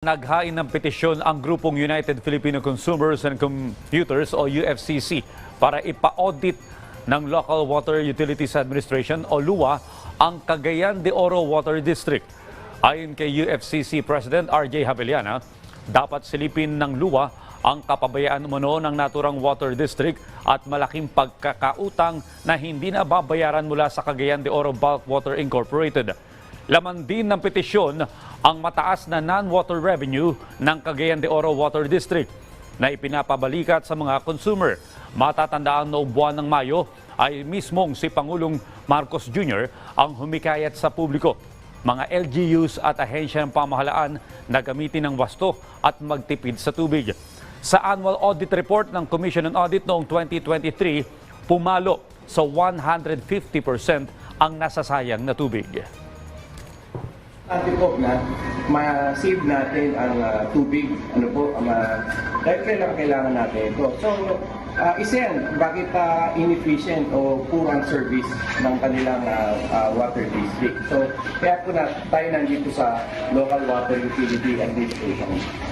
Naghain ng petisyon ang grupong United Filipino Consumers and Computers o UFCC para ipa-audit ng Local Water Utilities Administration o LUA ang Cagayan de Oro Water District. Ayon kay UFCC President RJ Haveliana, dapat silipin ng LUA ang kapabayaan umano ng naturang water district at malaking pagkakautang na hindi na babayaran mula sa Cagayan de Oro Bulk Water Incorporated. Laman din ng petisyon ang mataas na non-water revenue ng Cagayan de Oro Water District na ipinapabalikat sa mga consumer. Matatandaan noong buwan ng Mayo ay mismong si Pangulong Marcos Jr. ang humikayat sa publiko. Mga LGUs at ahensya ng pamahalaan na gamitin ng wasto at magtipid sa tubig. Sa annual audit report ng Commission on Audit noong 2023, pumalo sa 150% ang nasasayang na tubig. Ate po na ma-save natin ang ah, tubig, ano po, ang ma- dahil kailangan, kailangan natin ito. So, ah, isa yan, bakit ah, inefficient o kurang service ng kanilang ah, ah, water district. So, kaya po na tayo nandito sa Local Water Utility Administration